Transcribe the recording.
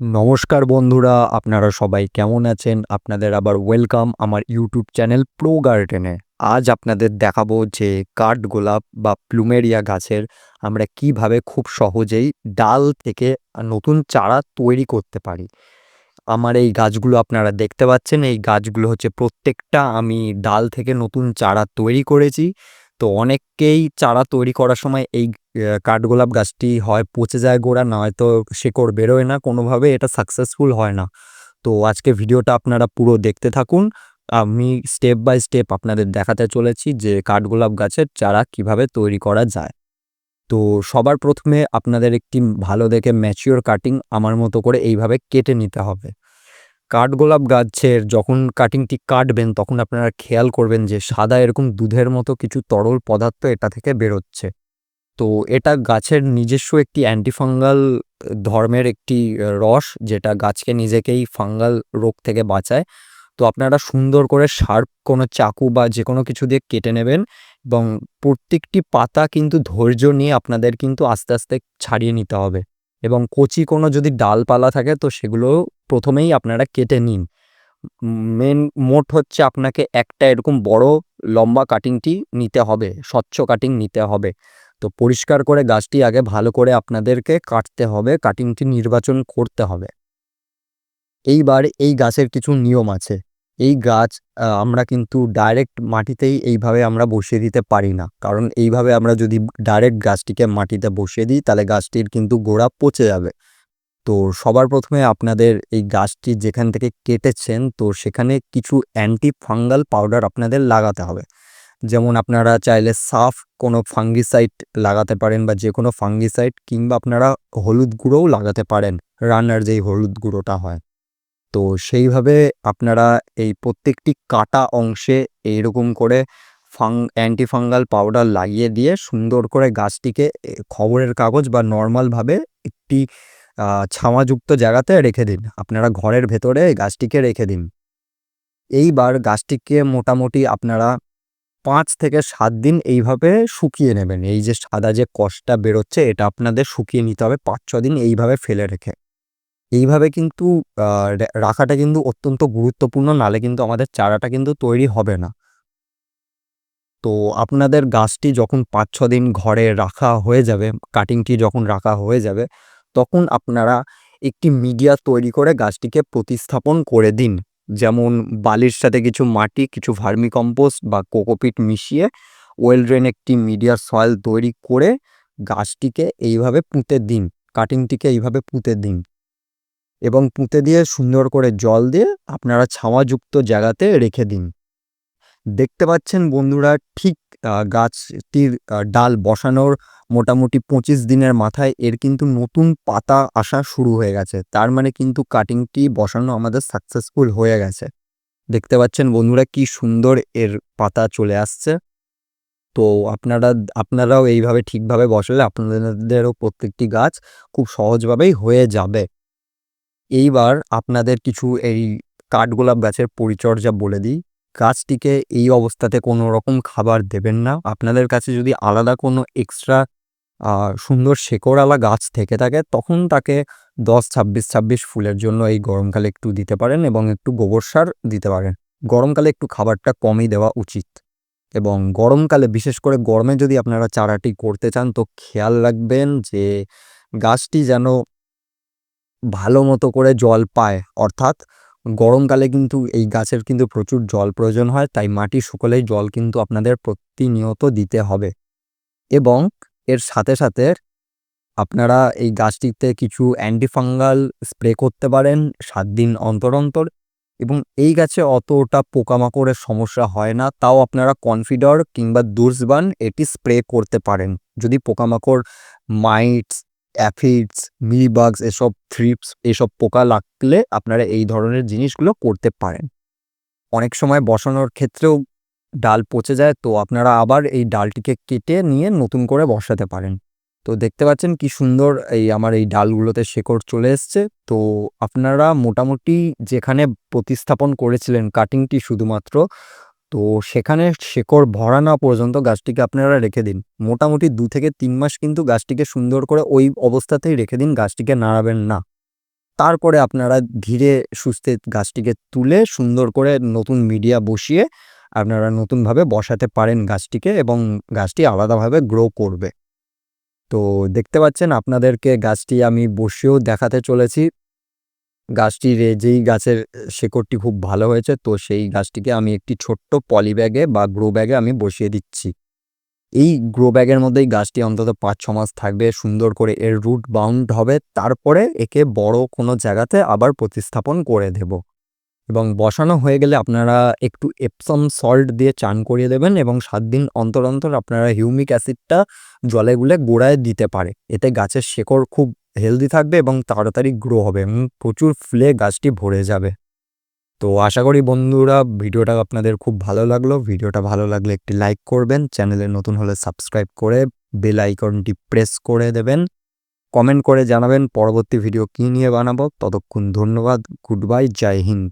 নমস্কার বন্ধুরা, আপনারা সবাই কেমন আছেন? আপনাদের আবার ওয়েলকাম আমার ইউটিউব চ্যানেল প্রো গার্ডেনে আজ আপনাদের দেখাবো যে কাঠ গোলাপ বা প্লুমেরিয়া গাছের আমরা কীভাবে খুব সহজেই ডাল থেকে নতুন চারা তৈরি করতে পারি। আমার এই গাছগুলো আপনারা দেখতে পাচ্ছেন, এই গাছগুলো হচ্ছে প্রত্যেকটা আমি ডাল থেকে নতুন চারা তৈরি করেছি। তো অনেককেই চারা তৈরি করার সময় এই কাঠগোলাপ গাছটি হয় পচে যায় গোড়া, নয়তো শেকড় বেরোয় না, কোনোভাবে এটা সাকসেসফুল হয় না। তো আজকে ভিডিওটা আপনারা পুরো দেখতে থাকুন। আমি স্টেপ বাই স্টেপ আপনাদের দেখাতে চলেছি যে কাঠগোলাপ গাছের চারা কীভাবে তৈরি করা যায়। তো সবার প্রথমে আপনাদের একটি ভালো দেখে ম্যাচিওর কাটিং আমার মতো করে এইভাবে কেটে নিতে হবে। কাঠগোলাপ গাছের যখন কাটিংটি কাটবেন, তখন আপনারা খেয়াল করবেন যে সাদা এরকম দুধের মতো কিছু তরল পদার্থ এটা থেকে বেরোচ্ছে। তো এটা গাছের নিজস্ব একটি অ্যান্টিফাঙ্গাল ধর্মের একটি রস যেটা গাছকে নিজেকেই ফাঙ্গাল রোগ থেকে বাঁচায়। তো আপনারা সুন্দর করে শার্প কোনো চাকু বা যে কোনো কিছু দিয়ে কেটে নেবেন এবং প্রত্যেকটি পাতা কিন্তু ধৈর্য নিয়ে আপনাদের কিন্তু আস্তে আস্তে ছাড়িয়ে নিতে হবে। এবং কচি কোনো যদি ডালপালা থাকে, তো সেগুলো প্রথমেই আপনারা কেটে নিন। মেন মোট হচ্ছে আপনাকে একটা এরকম বড় লম্বা কাটিংটি নিতে হবে, স্বচ্ছ কাটিং নিতে হবে। তো পরিষ্কার করে গাছটি আগে ভালো করে আপনাদেরকে কাটতে হবে, কাটিংটি নির্বাচন করতে হবে। এইবার এই গাছের কিছু নিয়ম আছে। এই গাছ আমরা কিন্তু ডাইরেক্ট মাটিতেই এইভাবে আমরা বসিয়ে দিতে পারি না। কারণ এইভাবে আমরা যদি ডাইরেক্ট গাছটিকে মাটিতে বসিয়ে দিই, তাহলে গাছটির কিন্তু গোড়া পচে যাবে। তো সবার প্রথমে আপনাদের এই গাছটি যেখান থেকে কেটেছেন, তো সেখানে কিছু অ্যান্টি ফাঙ্গাল পাউডার আপনাদের লাগাতে হবে। যেমন আপনারা চাইলে সাফ কোনো ফাঙ্গিসাইড লাগাতে পারেন বা যে কোনো ফাঙ্গিসাইড কিংবা আপনারা হলুদ গুঁড়োও লাগাতে পারেন। রান্নার যেই হলুদ গুঁড়োটা হয়। তো সেইভাবে আপনারা এই প্রত্যেকটি কাটা অংশে এইরকম করে ফাং অ্যান্টি ফাঙ্গাল পাউডার লাগিয়ে দিয়ে সুন্দর করে গাছটিকে খবরের কাগজ বা নর্মালভাবে একটি আহ, ছাওয়াযুক্ত জায়গাতে রেখে দিন। আপনারা ঘরের ভেতরে গাছটিকে রেখে দিন। এইবার গাছটিকে মোটামুটি আপনারা পাঁচ থেকে সাত দিন এইভাবে শুকিয়ে নেবেন। এই যে সাদা যে কষটা বেরোচ্ছে এটা আপনাদের শুকিয়ে নিতে হবে। পাঁচ ছ দিন এইভাবে ফেলে রেখে। এইভাবে কিন্তু রাখাটা কিন্তু অত্যন্ত গুরুত্বপূর্ণ, নালে কিন্তু আমাদের চারাটা কিন্তু তৈরি হবে না। তো আপনাদের গাছটি যখন পাঁচ ছ দিন ঘরে রাখা হয়ে যাবে, কাটিংটি যখন রাখা হয়ে যাবে, তখন আপনারা একটি মিডিয়া তৈরি করে গাছটিকে প্রতিস্থাপন করে দিন। যেমন বালির সাথে কিছু মাটি, কিছু ভার্মি কম্পোস্ট বা কোকোপিট মিশিয়ে ওয়েল ড্রেন একটি মিডিয়ার সয়েল তৈরি করে গাছটিকে এইভাবে পুঁতে দিন, কাটিংটিকে এইভাবে পুঁতে দিন। এবং পুঁতে দিয়ে সুন্দর করে জল দিয়ে আপনারা ছাওয়াযুক্ত জায়গাতে রেখে দিন। দেখতে পাচ্ছেন বন্ধুরা, ঠিক গাছটির ডাল বসানোর মোটামুটি পঁচিশ দিনের মাথায় এর কিন্তু নতুন পাতা আসা শুরু হয়ে গেছে। তার মানে কিন্তু কাটিংটি বসানো আমাদের সাকসেসফুল হয়ে গেছে। দেখতে পাচ্ছেন বন্ধুরা কি সুন্দর এর পাতা চলে আসছে। তো আপনারা, আপনারাও এইভাবে ঠিকভাবে বসালে আপনাদেরও প্রত্যেকটি গাছ খুব সহজভাবেই হয়ে যাবে। এইবার আপনাদের কিছু এই কাঠগোলাপ গাছের পরিচর্যা বলে দিই। গাছটিকে এই অবস্থাতে কোনো রকম খাবার দেবেন না। আপনাদের কাছে যদি আলাদা কোনো এক্সট্রা সুন্দর শেকড়ওয়ালা গাছ থেকে থাকে, তখন তাকে দশ, ছাব্বিশ ছাব্বিশ ফুলের জন্য এই গরমকালে একটু দিতে পারেন এবং একটু গোবর সার দিতে পারেন। গরমকালে একটু খাবারটা কমই দেওয়া উচিত। এবং গরমকালে, বিশেষ করে গরমে যদি আপনারা চারাটি করতে চান, তো খেয়াল রাখবেন যে গাছটি যেন ভালো মতো করে জল পায়। অর্থাৎ গরমকালে কিন্তু এই গাছের কিন্তু প্রচুর জল প্রয়োজন হয়, তাই মাটি শুকলেই জল কিন্তু আপনাদের প্রতিনিয়ত দিতে হবে। এবং এর সাথে সাথে আপনারা এই গাছটিতে কিছু অ্যান্টিফাঙ্গাল স্প্রে করতে পারেন সাত দিন অন্তর অন্তর। এবং এই গাছে অতটা পোকামাকড়ের সমস্যা হয় না, তাও আপনারা কনফিডর কিংবা দুর্সবান এটি স্প্রে করতে পারেন। যদি পোকামাকড়, মাইটস অ্যাফিডস মিলিবাগস এসব থ্রিপস এসব পোকা লাগলে আপনারা এই ধরনের জিনিসগুলো করতে পারেন। অনেক সময় বসানোর ক্ষেত্রেও ডাল পচে যায়, তো আপনারা আবার এই ডালটিকে কেটে নিয়ে নতুন করে বসাতে পারেন। তো দেখতে পাচ্ছেন কি সুন্দর এই আমার এই ডালগুলোতে শেকড় চলে এসছে। তো আপনারা মোটামুটি যেখানে প্রতিস্থাপন করেছিলেন কাটিংটি শুধুমাত্র তো সেখানে শেকড় ভরা না পর্যন্ত গাছটিকে আপনারা রেখে দিন। মোটামুটি দু থেকে তিন মাস কিন্তু গাছটিকে সুন্দর করে ওই অবস্থাতেই রেখে দিন, গাছটিকে নাড়াবেন না। তারপরে আপনারা ধীরে সুস্থে গাছটিকে তুলে সুন্দর করে নতুন মিডিয়া বসিয়ে আপনারা নতুনভাবে বসাতে পারেন গাছটিকে এবং গাছটি আলাদাভাবে গ্রো করবে। তো দেখতে পাচ্ছেন আপনাদেরকে গাছটি আমি বসিয়েও দেখাতে চলেছি। গাছটির যেই গাছের শেকড়টি খুব ভালো হয়েছে, তো সেই গাছটিকে আমি একটি ছোট্ট পলি ব্যাগে বা গ্রো ব্যাগে আমি বসিয়ে দিচ্ছি। এই গ্রো ব্যাগের মধ্যেই গাছটি অন্তত পাঁচ, ছ মাস থাকবে, সুন্দর করে এর রুট বাউন্ড হবে, তারপরে একে বড় কোনো জায়গাতে আবার প্রতিস্থাপন করে দেব। এবং বসানো হয়ে গেলে আপনারা একটু এপসম সল্ট দিয়ে চান করিয়ে দেবেন এবং সাত দিন অন্তর অন্তর আপনারা হিউমিক অ্যাসিডটা জলে গুলে গোড়ায় দিতে পারে। এতে গাছের শেকড় খুব হেলদি থাকবে এবং তাড়াতাড়ি গ্রো হবে। এবং প্রচুর ফুলে গাছটি ভরে যাবে। তো আশা করি বন্ধুরা ভিডিওটা আপনাদের খুব ভালো লাগল। ভিডিওটা ভালো লাগলে একটি লাইক করবেন। চ্যানেলে নতুন হলে সাবস্ক্রাইব করে বেল আইকনটি প্রেস করে দেবেন। কমেন্ট করে জানাবেন পরবর্তী ভিডিও কী নিয়ে বানাবো। ততক্ষণ ধন্যবাদ। গুড বাই জয় হিন্দ